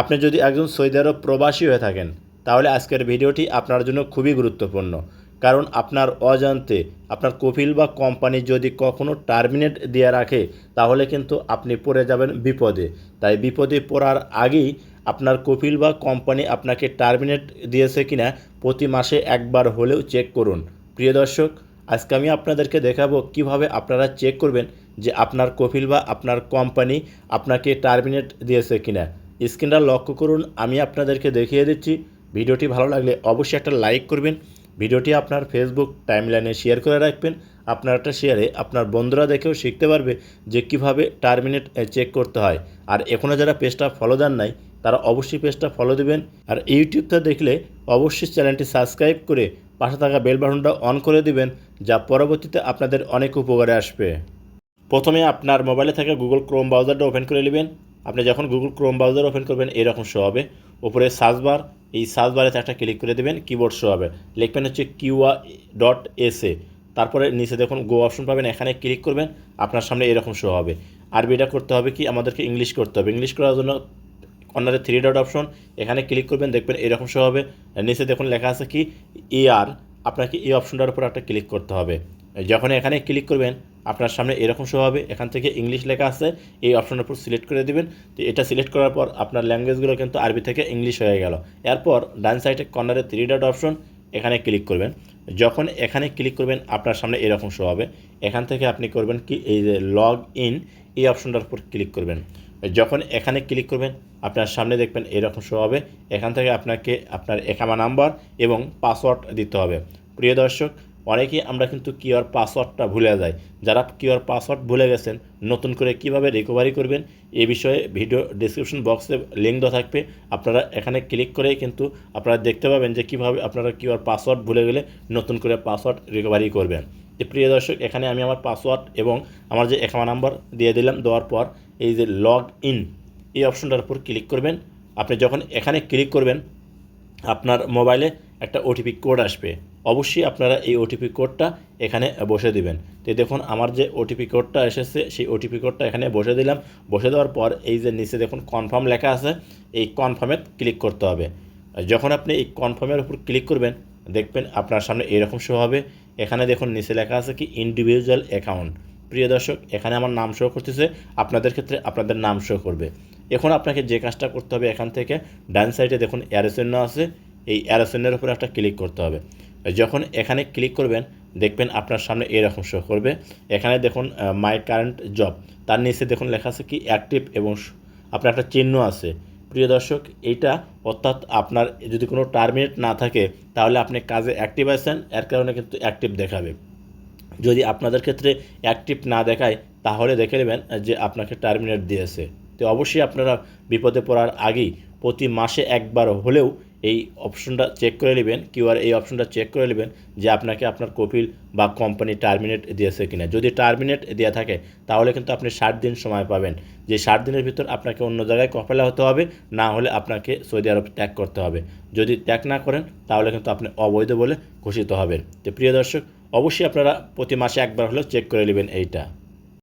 আপনি যদি একজন সৌদি আরব প্রবাসী হয়ে থাকেন, তাহলে আজকের ভিডিওটি আপনার জন্য খুবই গুরুত্বপূর্ণ। কারণ আপনার অজান্তে আপনার কফিল বা কোম্পানি যদি কখনো টার্মিনেট দিয়ে রাখে, তাহলে কিন্তু আপনি পড়ে যাবেন বিপদে। তাই বিপদে পড়ার আগেই আপনার কফিল বা কোম্পানি আপনাকে টার্মিনেট দিয়েছে কিনা প্রতি মাসে একবার হলেও চেক করুন। প্রিয় দর্শক, আজকে আমি আপনাদেরকে দেখাবো কীভাবে আপনারা চেক করবেন যে আপনার কফিল বা আপনার কোম্পানি আপনাকে টার্মিনেট দিয়েছে কিনা। স্ক্রিনটা লক্ষ্য করুন, আমি আপনাদেরকে দেখিয়ে দিচ্ছি। ভিডিওটি ভালো লাগলে অবশ্যই একটা লাইক করবেন। ভিডিওটি আপনার ফেসবুক টাইমলাইনে শেয়ার করে রাখবেন। আপনার একটা শেয়ারে আপনার বন্ধুরা দেখেও শিখতে পারবে যে কীভাবে টার্মিনেট চেক করতে হয়। আর এখনও যারা পেজটা ফলো দেন নাই, তারা অবশ্যই পেজটা ফলো দেবেন। আর ইউটিউবটা দেখলে অবশ্যই চ্যানেলটি সাবস্ক্রাইব করে পাশে থাকা বেল বাটনটা অন করে দিবেন, যা পরবর্তীতে আপনাদের অনেক উপকারে আসবে। প্রথমে আপনার মোবাইলে থাকা গুগল ক্রোম ব্রাউজারটা ওপেন করে নেবেন। আপনি যখন গুগল ক্রোম ব্রাউজার ওপেন করবেন, এরকম শো হবে। উপরে সার্চ বার এই সার্চ বারে একটা ক্লিক করে দেবেন কিবোর্ড শো হবে। লিখবেন হচ্ছে কিউআ ডট এসে তারপরে নিচে দেখুন গো অপশন পাবেন, এখানে ক্লিক করবেন, আপনার সামনে এরকম শো হবে। আরবিটা করতে হবে কি? আমাদেরকে ইংলিশ করতে হবে। ইংলিশ করার জন্য কর্নারে থ্রি ডট অপশন এখানে ক্লিক করবেন, দেখবেন এরকম শো হবে। নিচে দেখুন লেখা আছে কি? এআর আপনাকে এই অপশনটার উপর একটা ক্লিক করতে হবে। যখন এখানে ক্লিক করবেন আপনার সামনে এরকম শো হবে, এখান থেকে ইংলিশ লেখা আছে, এই অপশনের উপর সিলেক্ট করে দিবেন। তো এটা সিলেক্ট করার পর আপনার ল্যাঙ্গুয়েজগুলো কিন্তু আরবি থেকে ইংলিশ হয়ে গেল। এরপর ডান সাইডে কর্নারে থ্রি ডট অপশন এখানে ক্লিক করবেন। যখন এখানে ক্লিক করবেন, আপনার সামনে এরকম শো হবে। এখান থেকে আপনি করবেন কি, এই যে লগ ইন এই অপশনটার উপর ক্লিক করবেন। যখন এখানে ক্লিক করবেন, আপনার সামনে দেখবেন এরকম শো হবে। এখান থেকে আপনাকে, আপনার একামা নাম্বার এবং পাসওয়ার্ড দিতে হবে। প্রিয় দর্শক অনেকেই আমরা কিন্তু কিউআর পাসওয়ার্ডটা ভুলে যাই। যারা কিওর পাসওয়ার্ড ভুলে গেছেন, নতুন করে কীভাবে রিকভারি করবেন, এ বিষয়ে ভিডিও ডিসক্রিপশন বক্সে লিঙ্ক দেওয়া থাকবে। আপনারা এখানে ক্লিক করে কিন্তু আপনারা দেখতে পাবেন যে কীভাবে আপনারা কিউআর পাসওয়ার্ড ভুলে গেলে নতুন করে পাসওয়ার্ড রিকভারি করবেন। যে প্রিয় দর্শক, এখানে আমি আমার পাসওয়ার্ড এবং আমার যে একামা নাম্বার দিয়ে দিলাম দেওয়ার পর, এই যে লগ ইন এই অপশনটার উপর ক্লিক করবেন। আপনি যখন এখানে ক্লিক করবেন, আপনার মোবাইলে একটা ওটিপি কোড আসবে। অবশ্যই আপনারা এই ওটিপি কোডটা এখানে বসে দিবেন। তো দেখুন, আমার যে ওটিপি কোডটা এসেছে, সেই ওটিপি কোডটা এখানে বসে দিলাম। বসে দেওয়ার পর এই যে নিচে দেখুন কনফার্ম লেখা আছে, এই কনফার্মে ক্লিক করতে হবে। যখন আপনি এই কনফার্মের উপর ক্লিক করবেন, দেখবেন আপনার সামনে এরকম শো হবে। এখানে দেখুন, নিচে লেখা আছে কি ইন্ডিভিজুয়াল অ্যাকাউন্ট প্রিয় দর্শক, এখানে আমার নাম শো করতেছে, আপনাদের ক্ষেত্রে আপনাদের নাম শো করবে। এখন আপনাকে যে কাজটা করতে হবে এখান থেকে, ডান সাইডে দেখুন অ্যারোসেন্য আছে। এই অ্যারোসেনের উপরে একটা ক্লিক করতে হবে। যখন এখানে ক্লিক করবেন, দেখবেন আপনার সামনে এরকম শো করবে। এখানে দেখুন মাই কারেন্ট জব তার নিচে দেখুন লেখা আছে কি অ্যাক্টিভ এবং আপনার একটা চিহ্ন আছে। প্রিয় দর্শক, এইটা অর্থাৎ আপনার যদি কোনো টার্মিনেট না থাকে, তাহলে আপনি কাজে অ্যাক্টিভ আছেন, এর কারণে কিন্তু অ্যাক্টিভ দেখাবে। যদি আপনাদের ক্ষেত্রে অ্যাক্টিভ না দেখায়, তাহলে দেখে নেবেন যে আপনাকে টার্মিনেট দিয়েছে। তো অবশ্যই আপনারা বিপদে পড়ার আগেই প্রতি মাসে একবার হলেও এই অপশনটা চেক করে নেবেন কিউআর এই অপশনটা চেক করে নেবেন যে আপনাকে আপনার কপিল বা কোম্পানি টার্মিনেট দিয়েছে কিনা। যদি টার্মিনেট দেওয়া থাকে, তাহলে কিন্তু আপনি ষাট দিন সময় পাবেন। যে ষাট দিনের ভিতর আপনাকে অন্য জায়গায় কপালা হতে হবে, না হলে আপনাকে সৌদি আরব ত্যাগ করতে হবে। যদি ত্যাগ না করেন, তাহলে কিন্তু আপনি অবৈধ বলে ঘোষিত হবেন। তো প্রিয় দর্শক, অবশ্যই আপনারা প্রতি মাসে একবার হলেও চেক করে নেবেন এইটা।